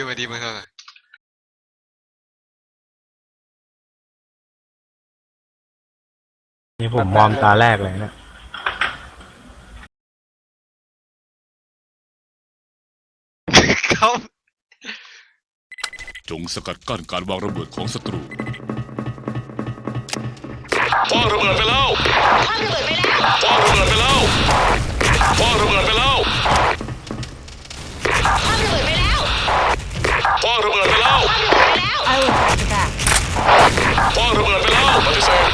ดูมาดีมือเถอะนี่ผมมอมตาแรกเลยนะเขาจงสกัดกั้นการวางระเบิดของศัตรูคว้างระเบิดไปแล้วคว้างระเบิดไปแล้วคว้างระเบิดไปแล้วคว้างระเบิดไปแล้ว คว้างระเบิดไปแล้ว I will fight the back. คว้างระเบิดไปแล้วปฏิเสธ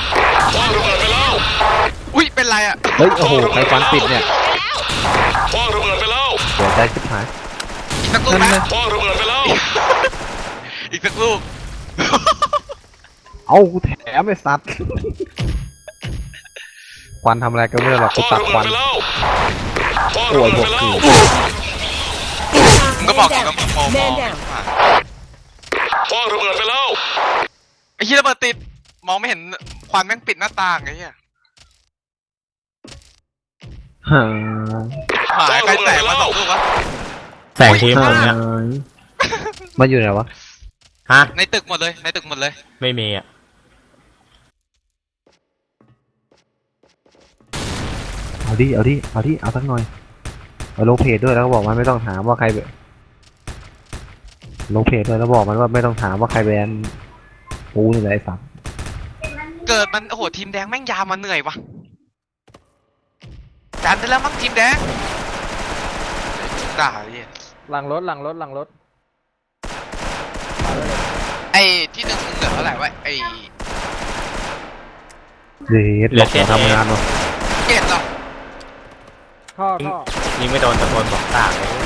คว้างระเบิดไปแล้วอุ้ยเป็นไรอะเฮ้ยโอ้โหใครฟันปิดเนี่ยคว้างระเบิดไปแล้วเสียใจชิบหายอีกสักลูกไหมคว้างระเบิดไปแล้วอีกสักลูกเอากูแถมไอ้สัตว์ควันทำอะไรก็ไม่ได้หรอกคกูว้างตัดระคเบิวัดนไปแล้วคว้างระเบิดไปแล้วมึง ก็บอกอยู่กับมึงมองมอง Man down. คว้างระเบิดไปแล้วไอ้เหี้ยระเบิดติดมองไม่เห็นควันแม่งปิดหน้าต่างไอ้เหี้ยหาหายใครแตกมาสองลูกวะแสงทีมผมเนี่ยมันอยู่ไหนวะ ฮะ ในตึกหมดเลย ในตึกหมดเลย ไม่มีอะ เอาดิ เอาดิ เอาดิ เอาสักหน่อย เอาลงเพจด้วยแล้วก็บอกมันไม่ต้องถามว่าใครเบ ลงเพจด้วยแล้วบอกมันว่าไม่ต้องถามว่าใครแบนกูนี่แหละไอ้สัตว์เกิดมันโอ้โหทีมแดงแม่งยาวมาเหนื่อยวะจานได้แล้วมั้งทีมแดงด่าไอ้เหี้ยหลังรถหลังรถหลังรถไอ้ที่หนึ่งมึงเหลือเท่าไหร่วะไอ้เดี๋ยวบอกจะทำงานวะเกตเหรอท่อท่อยิงไม่โดนตะโกนบอกตากเลยตากไม่แ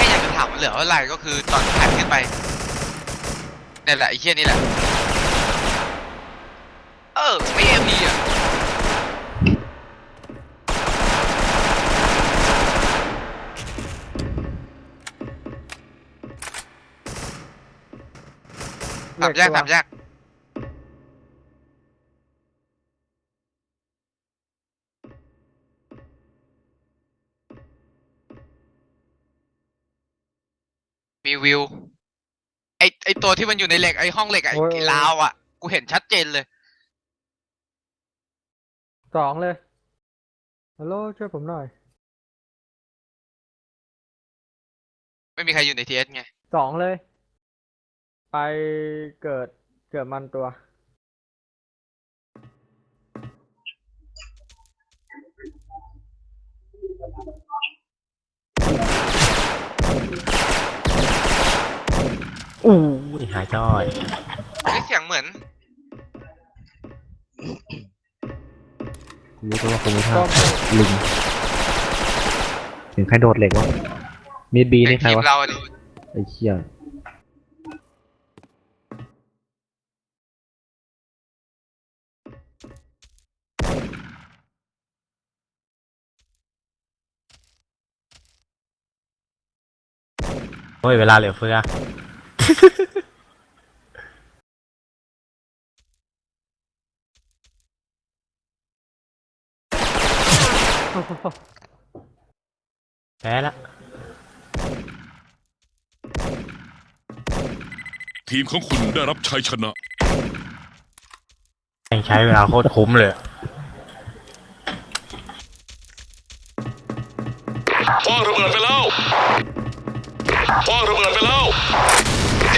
ค่อยากจะถามมันเหลือเท่าไหร่ก็คือตอนแผ่นขึ้นไปนี่แหละไอ้เหี้ยนี่แหละ เออไม่เอ็มดีอะสามแยกสามแยก วิว ไอไอตัวที่มันอยู่ในเหล็กไอห้องเหล็กอะไอโอ้ยไอ้ลาวอะ กูเห็นชัดเจนเลย สองเลยฮัลโหลช่วยผมหน่อยไม่มีใครอยู่ในทีเอสไง สองเลย ไปเกิดเกิดมันตัว อู้ยหายจ้อย เฮ้ยเสียงเหมือนกูรู้ตัวว่ากูไม่ต้ท่ามลิงเห็นใครโดดเหล็กวะมีดบีนี่ใครทีมวะเราดิไอ้เชี่ยโอ้ยเวลาเหลือเฟือ แพ้ละทีมของคุณได้รับชัยชนะยังใช้เวลาโคตรคุ้มเลยคว้างระเบิดไปแล้วคว้างระเบิดไปแล้ว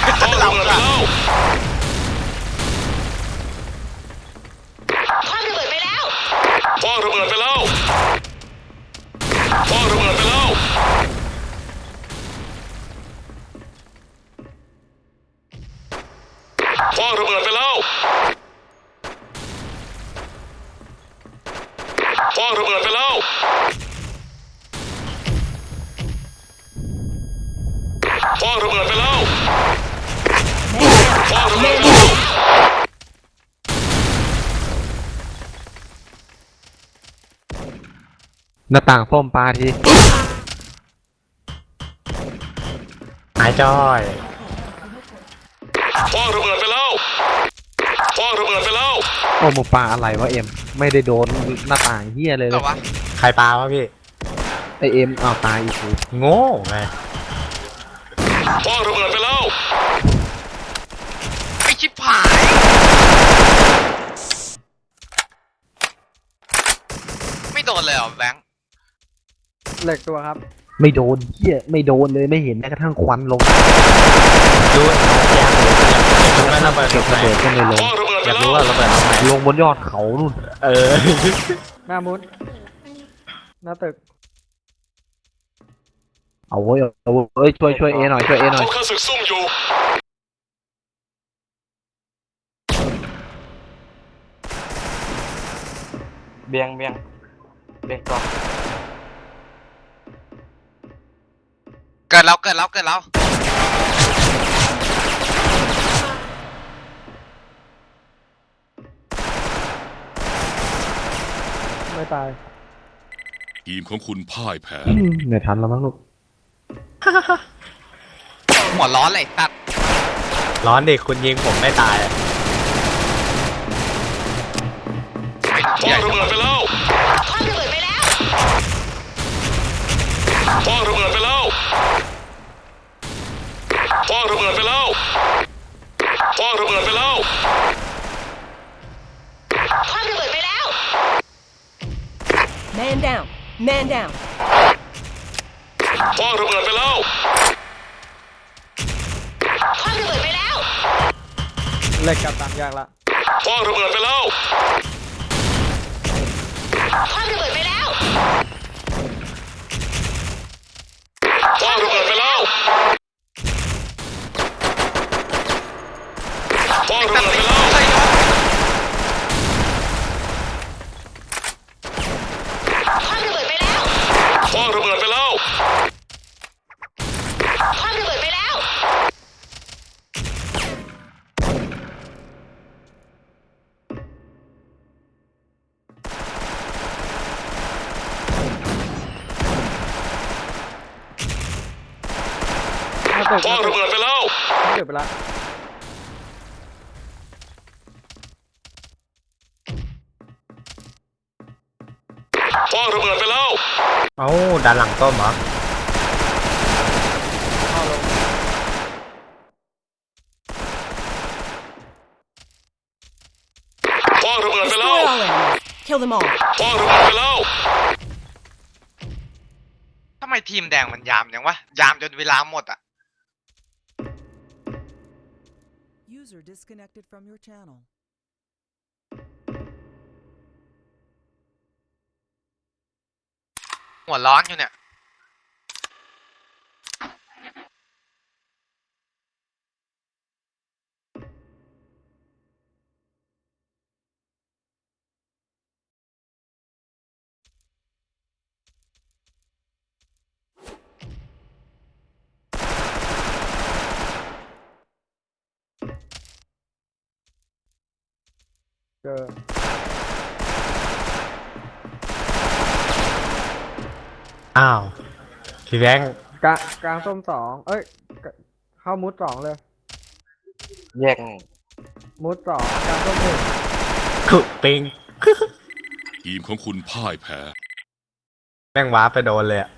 พ่อระเบิดไปแล้วพ่อระเบิดไปแล้ว หน้าต่างส้มปลาทีหายจ้อยคว้างระเบิดไปแล้วคว้างระเบิดไปแล้ว โอ้หมูปลาอะไรวะเอ็ม ไม่ได้โดนหน้าต่างเฮียเลยเหเลรอยวะใครปลาวะพี่ ไอเอ็มอ้าวตายอีกทีโง่ไงคว้างระเบิดไปแล้ว ไอชิบหาย ไม่โดนเลยเหรอแบงค์ เหล็กตัวครับ ไม่โดนเหี้ยไม่โดนเลยไม่เห็นแม้กระทั่งควันลงดูอยากรู้อยากรู้ว่าระเบิดเก็บระเบิดก็ไม่ลงคว้างระเบิดอไปยากแล้รู้วว่าระเบิดตรงไหนลงบนยอดเขานู่นเออแม่มุดหน้าตึกเอาเว้ยเอาเว้ยเอ้ยช่วยช่วยเอหน่อยช่วยเอหน่อยพวกข้าศึกซุ่มอยู่ เบียงเบียงเบียงก่อน เกิดแล้วเกิดแล้วเกิดแล้วไม่ตายทีมของคุณพ่ายแพ้ไม่ทันแล้วมั้งลูก หัวร้อนเลยตัดร้อนดิคุณยิงผมไม่ตายอะ บิดไปแล้วคว้างระเบิดไปแล้วคว้างระเบิดไปแล้ว Man down Man down คว้างระเบิดไปแล้วคว้างระเบิดไปแล้วเหล็กกับตามยากละคว้างระเบิดไปแล้วคว้างระเบิดไปแล้วคว้างระเบิดไปแล้วคว้างระ ตัด เบิด สิ ไป น แล้ว เลยเนาะ คว้างระเบิดไปแล้ว คว้างระเบิดไปแล้ว คว้างระเบิดไปแล้ว หน้าตึก คว้างระเบิดไปแล้ว หน้าตึกไปละ คว้างระเบิดไปแล้ว เอ้าด้านหลังต้มเหรอเข้าลงคว้างระเบิดไปแล้ว Destroy all enemies Kill them all คว้างระเบิดไปแล้ว ทำไมทีมแดงมันยามยังวะ ยามจนเวลาหมดอะ User disconnected from your channel. หัวร้อนอยู่เนี่ย เจอ อ้าวพี่แบงค์กลางกลางส้มสองเอ้ยกะเข้ามุดสองเลย แยกหนึ่งมุดสองกลางส้มหนึ่งขุปิง ทีมของคุณพ่ายแพ้ แม่งว้าร์ปไปโดนเลยอะ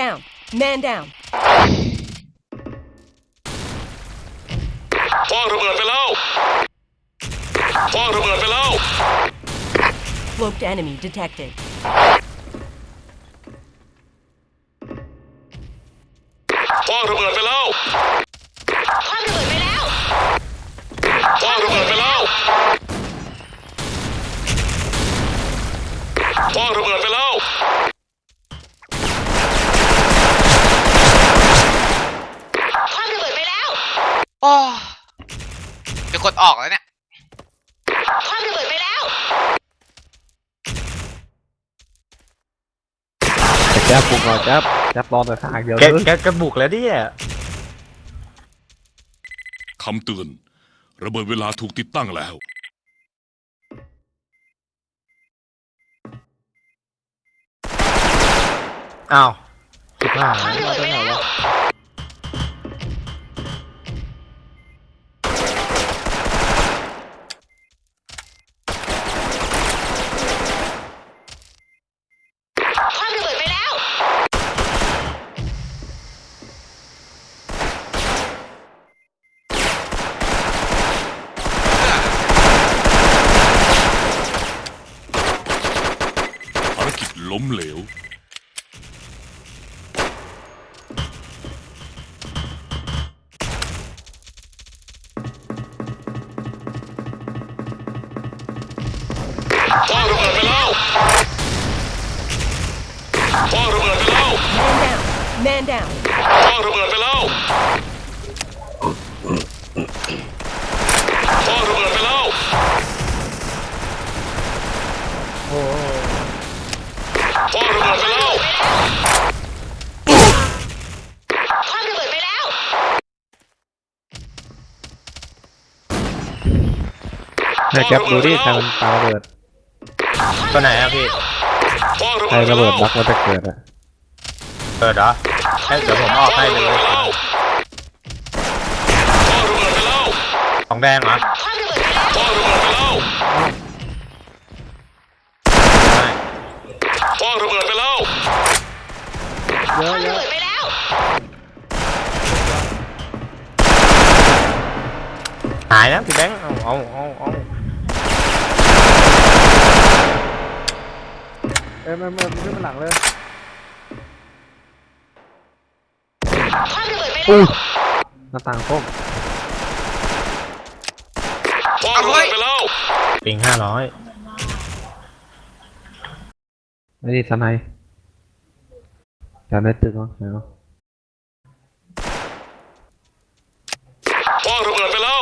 down Man down คว้างระเบิดไปแล้วคว้างระเบิดไปแล้ว Cloaked enemy detected รับจับรอแต่ทางเดียวแกแกกระบุกแล้วเนี่ยคำเตือน ระเบิดเวลาถูกติดตั้งแล้ว อ้าวอ้าวมาตั้หนวะ เนี่ยแก๊ปดูดิทางมันปาระเบิดตัวไหนครับพี่ใครระเบิดบักมันจะเกิดอะเกิดเหรอให้เดี๋ยวผมออกให้เลยของแดงเหรอป้ระเบิดไปแล้วเยอะเยอะไปแล้วหายนะพี่แบงค์เอาเอาเอาเอา เอ็มเอ็มเอ็มขึ้นมาหลังเลยคว้างระเบิดไปอุ้แล้ยวหน้าต่างต้มคว้างระเบิดไปแล้ว ปิงห้าร้อยไอ้นี่สไนด์จำในตึกมั้งเนาะ คว้างระเบิดไปแล้ว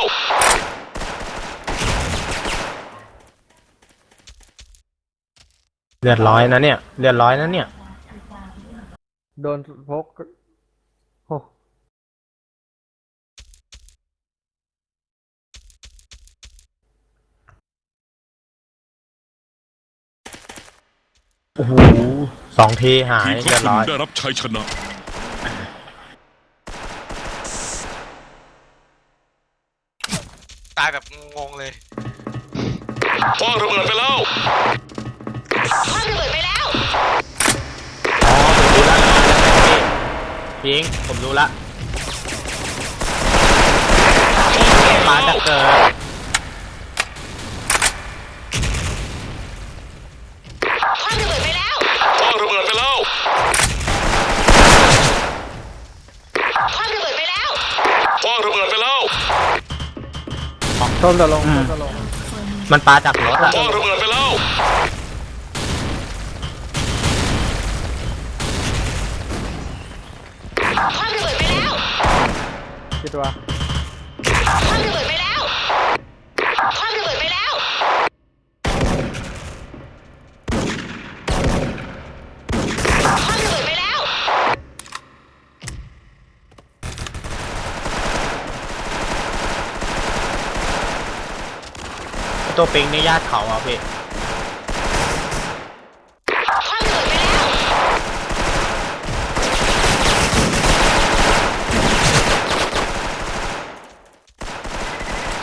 เลือดร้อยนะเนี่ย เลือดร้อยนะเนี่ย โดนพกโอ้โอ้โหสองทีหายทีมเลืขอองดคุร้ณอยได้รับชัยชนะ ตายแบบงงๆเลยคว้างระเบิดไปแล้ว คว้างระเบิดไปแล้ว อ๋อผมรู้ละพี่พิงผมรู้ละปลาจะเกิดคว้างระเบิดไปแล้ว คว้างระเบิดไปแล้ว คว้างระเบิดไปแล้ว คว้างระเบิดไปแล้วต้มตะลงต้มตะลงมันปลาจากรถอะคว้างระเบิดไปแล้ว คิดว่าคว้างระเบิดไปแล้วคว้างระเบิดไปแล้ว คว้างระเบิดไปแล้ว ตัวปิงนี่ญาติเขาอะพี่ คว้างระเบิดไปแล้ว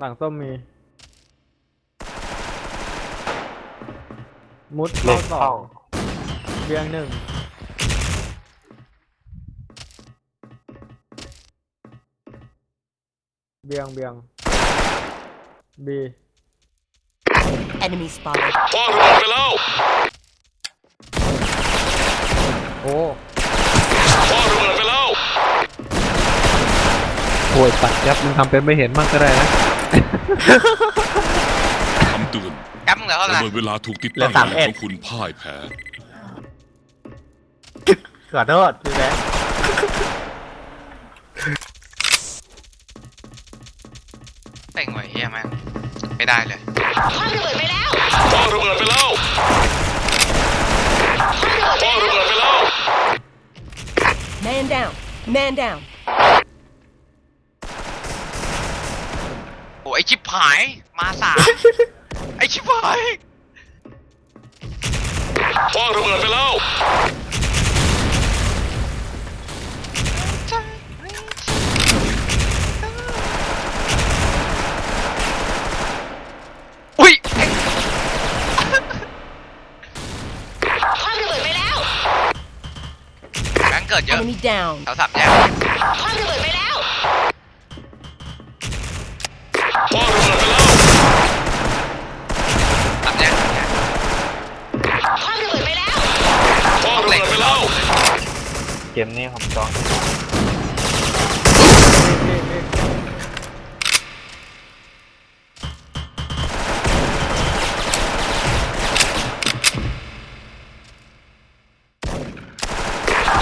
หลังส้มมี มุดเล็เข้ากสอเข้างเบียงหนึ่งเบียงเบียงบี Enemy spotted. คว้างระเบิดไปแล้วโอ้คว้างระเบิดไปแล้ว โวยปัดยับมึงทำเป็นไม่เห็นมั่งก็ได้นะ คำเตือนแก๊ปมึงเหลือเท่าไหระร่เบิดเวลาถูกติดเหลืตั้องสามเอ็ด ของคุณพ่ายแพ้ขอโทษพี่แบงค์เต่งไว้เฮียแม่งไม่ได้เลยคว้างระเบิดไปแล้วคว้างระเบิดไปแล้วคว้างระเบิดไปแล้ว Man down. Man down. โอ้ไอชิบหายมาสามไอชิบหายคว้างระเบิดไปแล้ว อุ้ยไอ้คว้างระเบิดไปแล้ว แบงค์เกิดเยอะ Enemy down. แถวสามแยก คว้างระเบิดไปแล้วคว้ เกมนี้ผมจองนี่นี่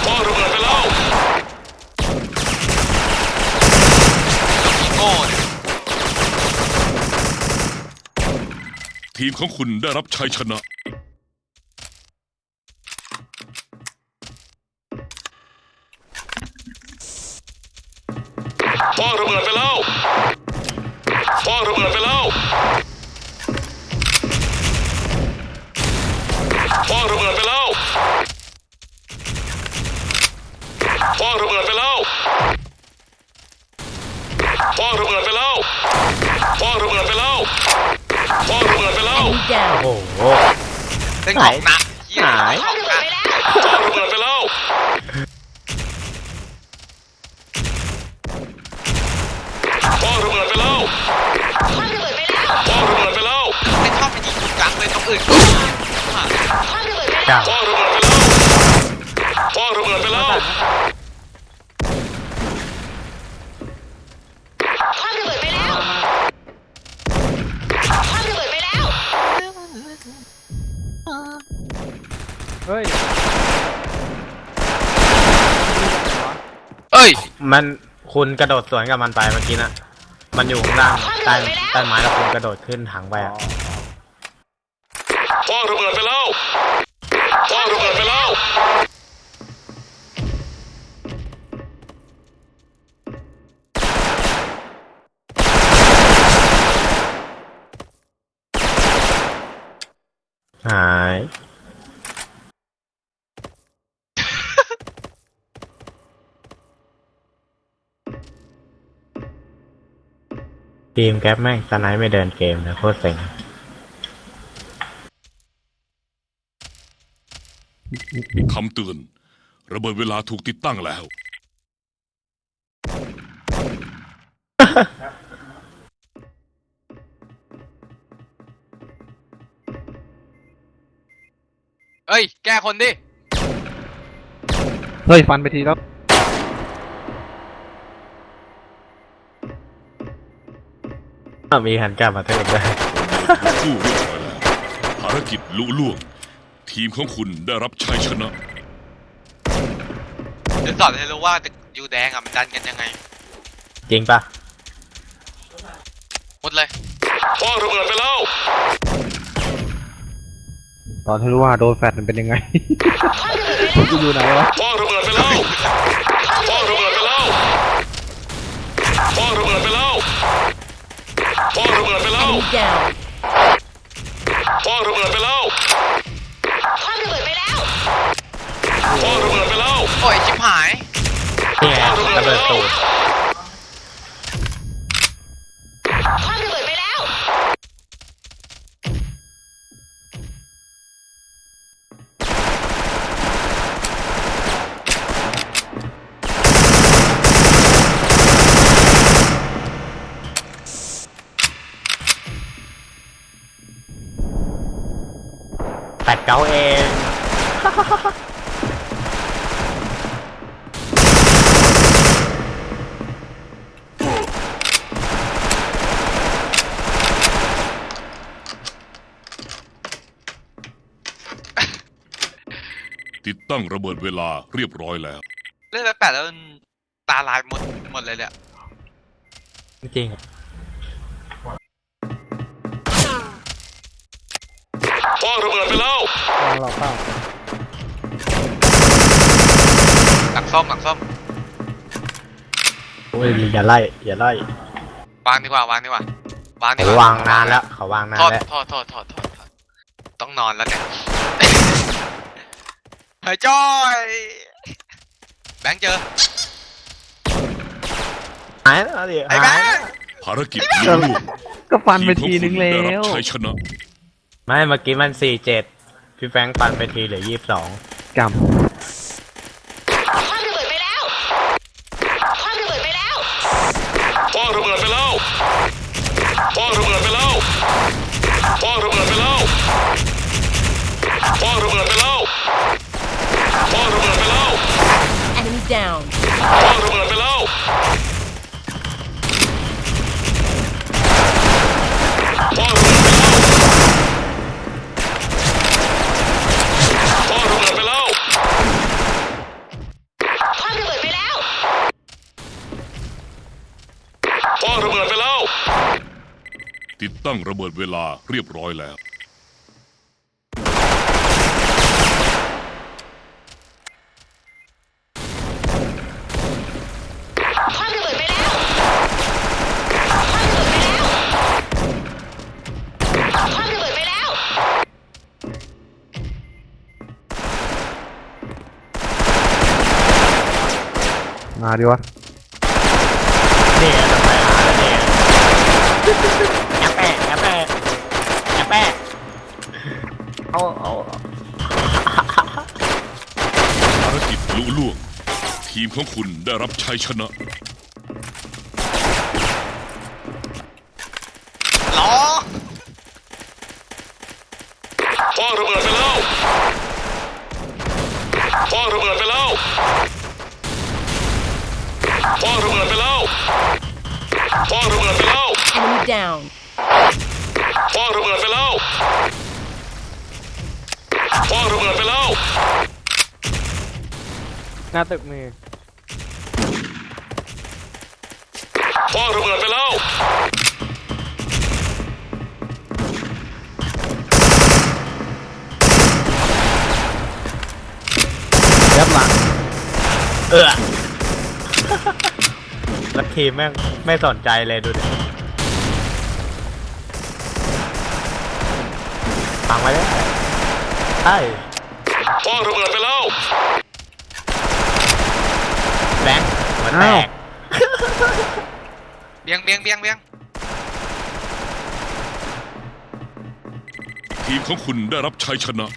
คว้างระเบิดไปแล้วโก้ยทีมของคุณได้รับชัยชนะ คว้างระเบิดไปแล้วคว้างระเบิดไปแล้วคว้างระเบิดไปแล้วคว้างระเบิดไปแล้วคว้างระเบิดไปแล้วคว้างระเบิดไปแล้วคว้างระเบิดไปแล้ว Enemy down. โอ้โห เล่นของหนักเฮียหาย อื่นคว้างระเบิดไปแล้วเก้าคว้างระเบิดไปแล้วคว้างระเบิดไปแล้วคว้างระเบิดไปแล้วคว้างระเบิดไปแล้ว เฮ้ยเอ้ย มันคุณกระโดดสวนกับมันไปเมื่อกี้นะ มันอยู่ข้างล่างใต้ใต้ไม้แล้วคุณกระโดดขึ้นถังไปอะคว้างระเบิดไปแล้วคว้างระเบิดไปแล้วหายทีมแก๊ปแม่งสไนป์ไม่เดินเกมนะโคตรเซ็ง คำเตือน ระเบิดเวลาถูกติดตั้งแล้ว เอ้ย แก้คนดิ เฮ้ย ฟันไปทีแล้ว มีหันกลับมาเทิมด้วยสู้เรียบร้อยแล้วภารกิจลุล่วง ทีมของคุณได้รับชัยชนะเดี๋ยวสอนให้รู้ว่ายูแดงอะมันดันกันยังไงจริงปะหมดเลยคว้างระเบิดไปแล้วตอนที่รู้ว่าโดนแฟดมันเป็นยังไงคว้างระเบิดไปแล้วกูอยู่ไหนวะคว้างระเบิดไปแล้วคว้างระเบิดไปแล้วคว้างระเบิดไปแล้วคว้างระเบิดไปแล้ว Enemy down. คว้างระเบิดไปแล้วคว้ คว้างระเบิดไปแล้วโอ้ยชิบหายนี่ไงระเบิดตูด เกาเอง ติดตั้งระเบิดเวลาเรียบร้อยแล้ว เล่นแปดแล้วมันตาลายหมดหมดเลยเนี่ยจริงคว้างระเบิดไปแล้ววางหลอกเข้าหลังส้มหลังส้มโอ้ยอย่าไล่อย่าไล่วางดีกว่าวางดีกว่าวางดีกเขาว่าวางนานแล้วเขาวางนานโทษแล้วโทษโทษโทษโทษโทษต้องนอนแล้วเนี่ย เฮ้ยจอย แบงค์เจอ หายแล้วดิไอ้แบหายงค์ภารกิจลุล่วงก็ฟันไปทีนึงแล้ทีมของคุณได้รับวชัยชนะ ไม่เมื่อกี้มันสี่เจ็ดพี่แฟรงค์ปันไปทีเหลือยี่สิบสองก down คว้างระเบิดไปแล้วคว้างระเบิดไปแล้วคว้างระเบิดไปแล้วคว้างระเบิดไปแล้วคว้างระเบิดไปแล้ว ติดตั้งระเบิดเวลาเรียบร้อยแล้ว คว้างระเบิดไปแล้วคว้างระเบิดไปแล้วคว้างระเบิดไปแล้วำมา ดิวะนี่ไงจะไปหาแล้วเนี่ยแอบแปะแอบแปะแอบแปะเอาเอาภารกิจลุล่วง ทีมของคุณได้รับชัยชนะ หน้าตึกมีคว้างระเบิดไปแล้ว ยับหลัง เออแล้วทีมแม่งไม่สนใจเลยดูดิฟังไว้เลยใช่คว้างระเบิดไปแล้ว แบงค์ หัวแตกเบียงเบียงเบียงเบียงทีมของคุณได้รับชัยชนะ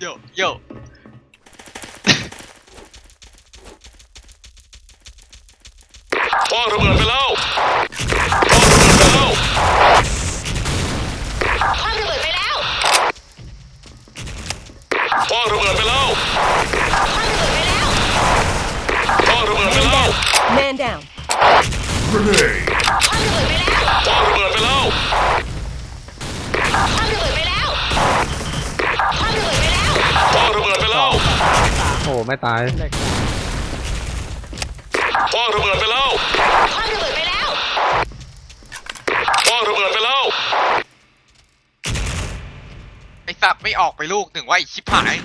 โยโยคว้างระเบิดไปแล้วคว้างระเบิดไปแล้วคว้างระเบิดไปแล้วคว้างระเบิดไปแล้ว คว้างระเบิดไปแล้วคว้างระเบิดไปแล้ว man down คว้างระเบิดไปแล้ว คว้างระเบิดไปแล้วคว้างระเบิดไปแล้วคว้างระเบิดไปแล้วคว้างระเบิดไปแล้วโอ้ไม่ตายเหล็กคว้างระเบิดไปแล้วคว้างระเบิดไปแล้วคว้างระเบิดไปแล้ว ไอสัตว์ไม่ออกไปลูกหนึ่งว่าไอชิบหาย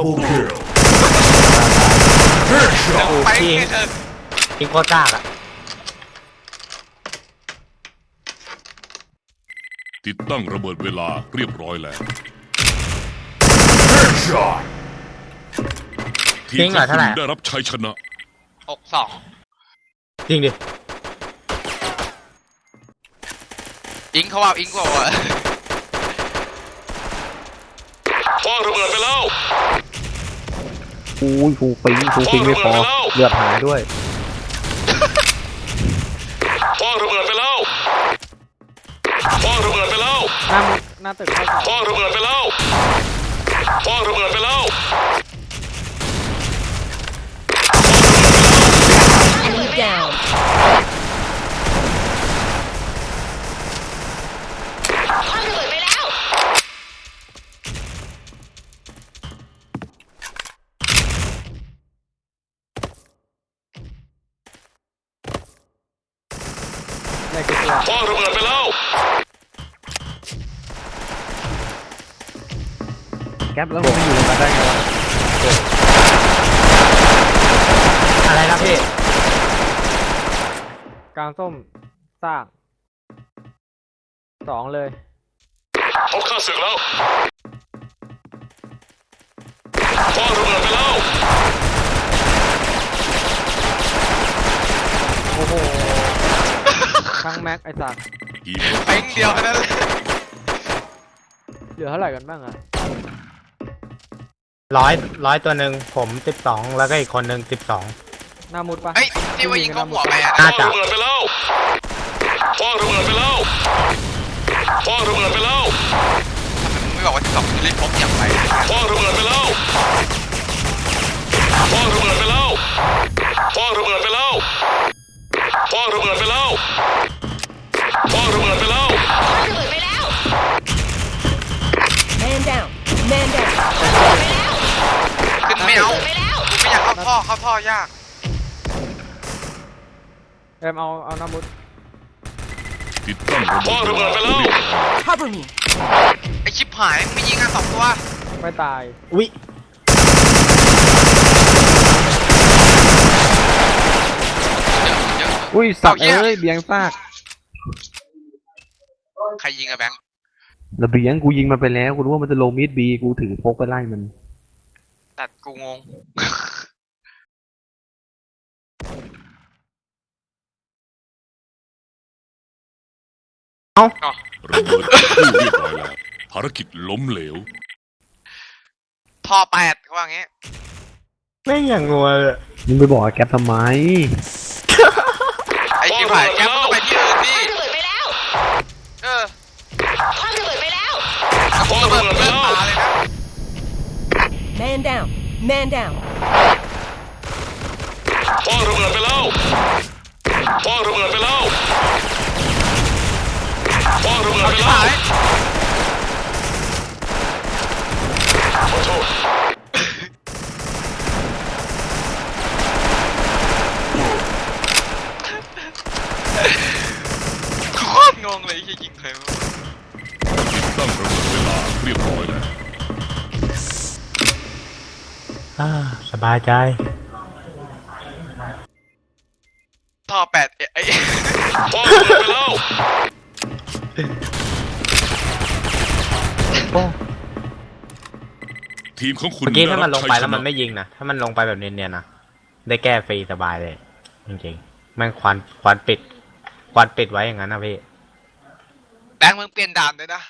Double kill. ไปจริงเถอะจริงโคตรกล้าอะติดตั้งระเบิดเวลาเรียบร้อยแล้ว Headshot. ทีมของคุณได้รับชัยชนะ หกสองจริงดิ อิงเขาว่าอิงเขาว่าคว้างระเบิดไปแล้ว อุ้ยฟูปิงฟูปิงไม่พอเลือดหายด้วยคว้างระเบิดไปแล้วคว้างระเบิดไปแล้วหน้ามุดหน้าตึกเข้าสองคว้างระเบิดไปแล้วคว้างระเบิดไปแล้ว Enemy down คว้างระเบิดไปแล้ว ในกระตัว คว้างระเบิดไปแล้ว แก๊ปแล้วผมไม่อยู่ในนั้นได้ไงวะอะไรนะพี่กลางส้มสร้างสองเลยพบข้าศึกแล้วคว้างระเบิดไปแล้วโอ้โหทั้งแม็กไอ้สัตว์เป้งเดียวแค่นั้นเลยเหลือเท่าไหร่กันบ้างอะ ร้อยร้อยตัวหนึ่งผมสิบสองแล้วก็อีกคนหนึ่งสิบสอง หน้ามุดปะเฮ้ยที่ว่ายิงเข้าหัวไปอะคนะว้างระเบิดไปแล้วคว้างระเบิดไปแล้วคว้างระเบิดไปแล้วทำไมมึงไม่บอกว่าที่สองจะเล่นพบอย่างไรคว้างระเบิดไปแล้วคว้างระเบิดไปแล้วคว้างระเบิดไปแล้วคว้างระเบิดไปแล้วคว้างระเบิดไปแล้วคว้างระเบิดไปแล้ว Man down Man down ขึ้น ไม่เอา ไปแล้วไม่อยากเข้าท่อเข้าท่อยาก เอ็มเอาเอาหน้ามุดติดตั้งคว้างระเบิดไปแล้ว Cover me ไอชิบหายมึงยิงกันสองตัว ไม่ตายอุ้ยเยอะเยอะอุ้ยสัตว์เอาเหี้ย เอ้ยเบียงซากใครยิงอะแบงค์ระเบียงกูยิงมันไปแล้วกูรู้ว่ามันจะลงมิดบีกูถือพกไปไล่มัน ตัดกูงงระเบิดคู่เรียบร้อยแล้วภารกิจล้มเหลวท่อแปดเขาว่างี้ไม่งอย่างงัวเลย มึงไปบอกกับแก๊ปทำไม ไอชิบหายแกมึงต้องไปที่อื่นดิคว้างระเบิดไปแล้ว เออคว้างระเบิดไปแล้วกูระเบิดเลือดตาเลยนะ Man down. Man down าสบายใจ ท่อแปดเอ้ยไอ้คว้างระเบิดไปแล้วทีมของคุณเมื่อกี้ถ้ามันลงไปด้รับแล้วมันชัยชะไม่ยิงนะ ถ้ามันลงไปแบบเนียนๆนะ ได้แก้ฟรีสบายเลย จริงๆแม่งควันควันปิด ควันปิดไว้อย่างนั้นนะพี่ แบงค์มึงเปลี่ยนด่านเลยนะ